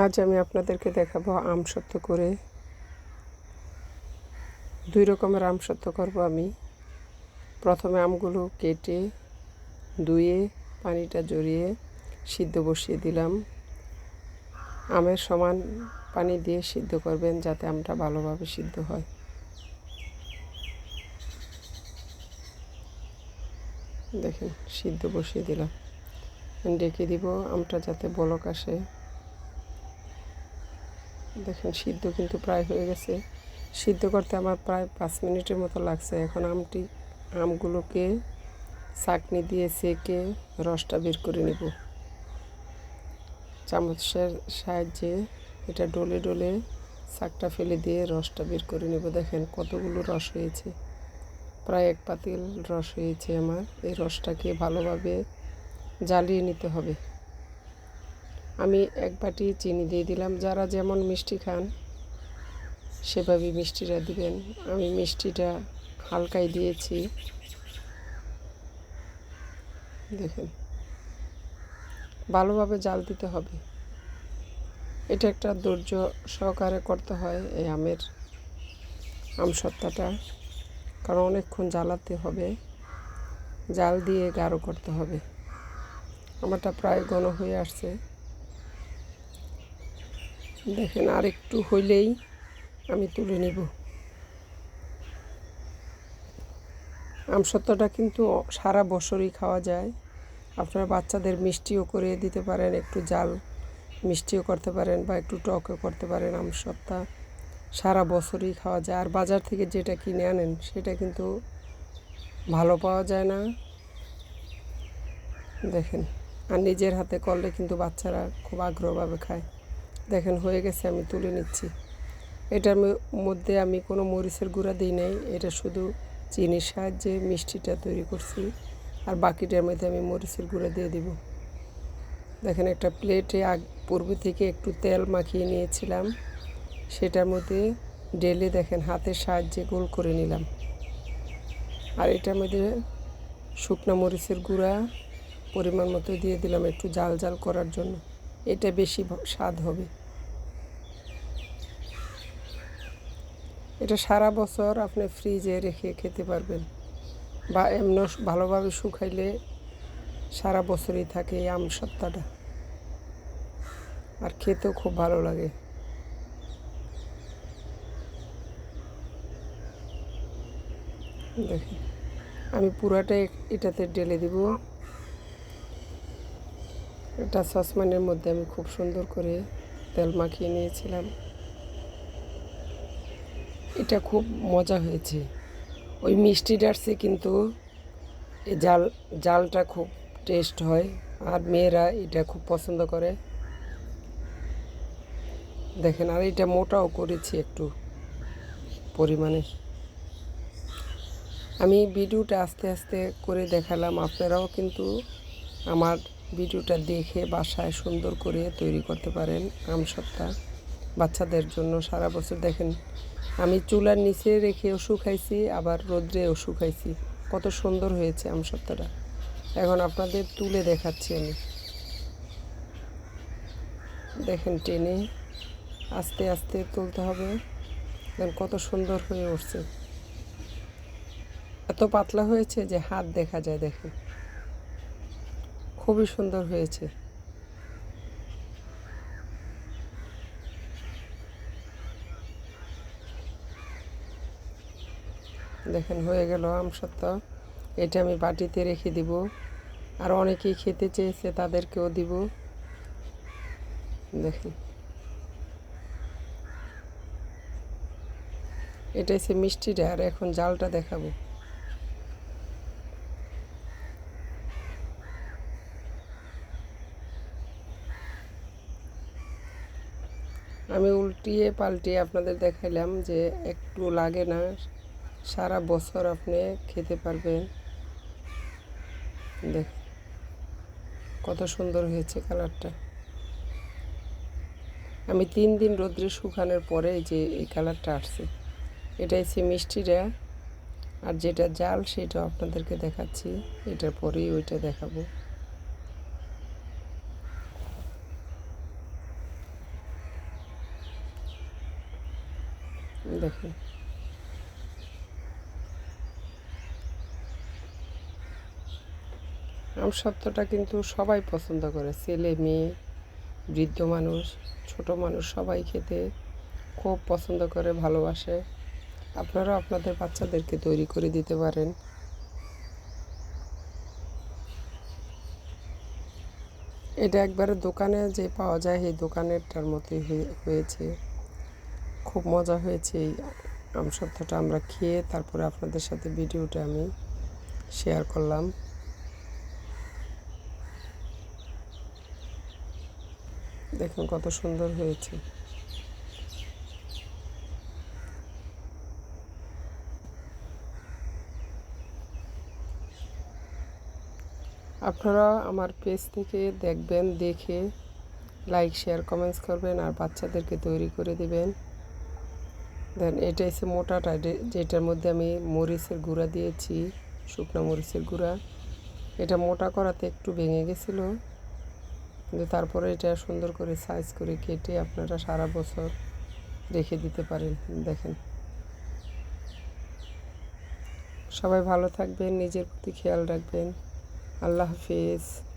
আজ আমি আপনাদেরকে দেখাবো আম সত্য করে। দুই রকমের আম সত্য করব আমি। প্রথমে আমগুলো কেটে, ধুয়ে, পানিটা জড়িয়ে সিদ্ধ বসিয়ে দিলাম। আমের সমান পানি দিয়ে সিদ্ধ করবেন যাতে আমটা ভালোভাবে সিদ্ধ হয়। দেখেন, সিদ্ধ বসিয়ে দিলাম। ডেকে দিব আমটা যাতে বলক আসে। দেখেন, সিদ্ধ কিন্তু প্রায় হয়ে গেছে। সিদ্ধ করতে আমার প্রায় পাঁচ মিনিটের মতো লাগছে। এখন আমটি, আমগুলোকে চাকনি দিয়ে সেকে রসটা বের করে নেব। চামচের সাহায্যে এটা ডলে ডলে শাকটা ফেলে দিয়ে রসটা বের করে নেব। দেখেন কতগুলো রস হয়েছে। প্রায় এক পাতিল রস হয়েছে আমার। এই রসটাকে ভালোভাবে জ্বালিয়ে নিতে হবে। আমি এক বাটি চিনি দিয়ে দিলাম। যারা যেমন মিষ্টি খান, সেভাবেই মিষ্টিটা দিবেন। আমি মিষ্টিটা হালকাই দিয়েছি। দেখেন, ভালোভাবে জাল দিতে হবে। এটা একটা ধৈর্য সহকারে করতে হয় এই আমের, আম সত্তাটা। কারণ অনেকক্ষণ জ্বালাতে হবে। জাল দিয়ে গাঢ় করতে হবে। আমারটা প্রায় ঘন হয়ে আসছে। দেখেন আর একটু হইলেই আমি তুলে নিব। আমসত্ত্বটা কিন্তু সারা বছরই খাওয়া যায়। আপনার বাচ্চাদের মিষ্টিও করে দিতে পারেন, একটু জাল মিষ্টিও করতে পারেন বা একটু টকও করতে পারেন আমসত্ত্বা। সারা বছরই খাওয়া যায়। আর বাজার থেকে যেটা কিনে আনেন, সেটা কিন্তু ভালো পাওয়া যায় না। দেখেন, আর নিজের হাতে করলে কিন্তু বাচ্চারা খুব আগ্রহভাবে খায়। দেখেন, হয়ে গেছে, আমি তুলে নিচ্ছি। এটার মধ্যে আমি কোনো মরিচের গুঁড়া দিই নাই, এটা শুধু চিনির সাহায্যে মিষ্টিটা তৈরি করছি, আর বাকিটার মধ্যে আমি মরিচের গুঁড়া দিয়ে দিব। দেখেন, একটা প্লেটে আগ, পূর্বে থেকে একটু তেল মাখিয়ে নিয়েছিলাম, সেটার মধ্যে ডেলে দেখেন, হাতের সাহায্যে গোল করে নিলাম। আর এটার মধ্যে শুকনা মরিচের গুঁড়া পরিমাণ মতো দিয়ে দিলাম একটু জাল জাল করার জন্য। এটা বেশি স্বাদ হবে। এটা সারা বছর আপনি ফ্রিজে রেখে খেতে পারবেন বা এমন ভালোভাবে শুকাইলে সারা বছরই থাকে এই আম সত্তাটা। আর খেতেও খুব ভালো লাগে। দেখি, আমি পুরাটাই এটাতে ঢেলে দিব। এটা সসমানের মধ্যে আমি খুব সুন্দর করে তেল মাখিয়ে নিয়েছিলাম। এটা খুব মজা হয়েছে। ওই মিষ্টি ডার্সে কিন্তু এই জাল, জালটা খুব টেস্ট হয় আর মেয়েরা এটা খুব পছন্দ করে। দেখেন, আর এটা মোটাও করেছি একটু পরিমাণে। আমি ভিডিওটা আস্তে আস্তে করে দেখালাম, আপনারাও কিন্তু আমার ভিডিওটা দেখে বাসায় সুন্দর করে তৈরি করতে পারেন আমসত্তা বাচ্চাদের জন্য সারা বছর। দেখেন, আমি চুলার নিচে রেখে রেখেও শুকাইছি আবার রোদ্রেও শুকাইছি কত সুন্দর হয়েছে আমসত্তাটা এখন আপনাদের তুলে দেখাচ্ছি আমি। দেখেন, টেনে আস্তে আস্তে তুলতে হবে। দেখেন, কত সুন্দর হয়ে উঠছে। এত পাতলা হয়েছে যে হাত দেখা যায়, দেখেন। খুবই সুন্দর হয়েছে। দেখেন, হয়ে গেল আম আমসত্ত্ব। এটা আমি বাটিতে রেখে দিব। আর অনেকেই খেতে চেয়েছে, তাদেরকেও দিব। দেখেন। এটা হচ্ছে মিষ্টিটা আর এখন জালটা দেখাবো। আমি উল্টিয়ে পাল্টিয়ে আপনাদের দেখাইলাম যে একটু লাগে না। সারা বছর আপনি খেতে পারবেন। দেখ কত সুন্দর হয়েছে কালারটা। আমি তিন দিন রোদ্রে শুকানোর পরে যে এই কালারটা আসছে। এটা হচ্ছে মিষ্টিটা আর যেটা জাল সেটা আপনাদেরকে দেখাচ্ছি। এটার পরেই ওইটা দেখাবো। দেখেন আম সত্যটা কিন্তু সবাই পছন্দ করে। ছেলে, মেয়ে, বৃদ্ধ মানুষ, ছোট মানুষ সবাই খেতে খুব পছন্দ করে, ভালোবাসে। আপনারাও আপনাদের বাচ্চাদেরকে তৈরি করে দিতে পারেন। এটা একবারে দোকানে যে পাওয়া যায় এই দোকানেরটার মতোই হয়ে- হয়েছে। খুব মজা হয়েছে এই আম আমরা খেয়ে তারপরে আপনাদের সাথে ভিডিওটা আমি শেয়ার করলাম। দেখুন কত সুন্দর হয়েছে। আপনারা আমার পেজ থেকে দেখবেন, দেখে লাইক শেয়ার কমেন্টস করবেন আর বাচ্চাদেরকে তৈরি করে দিবেন। দেন এটা এসে মোটাটা যেটার মধ্যে আমি মরিচের গুঁড়া দিয়েছি, শুকনো মরিচের গুঁড়া। এটা মোটা করাতে একটু ভেঙে গেছিল। কিন্তু তারপরে এটা সুন্দর করে সাইজ করে কেটে আপনারা সারা বছর রেখে দিতে পারেন, দেখেন। সবাই ভালো থাকবেন, নিজের প্রতি খেয়াল রাখবেন। আল্লাহ হাফিজ।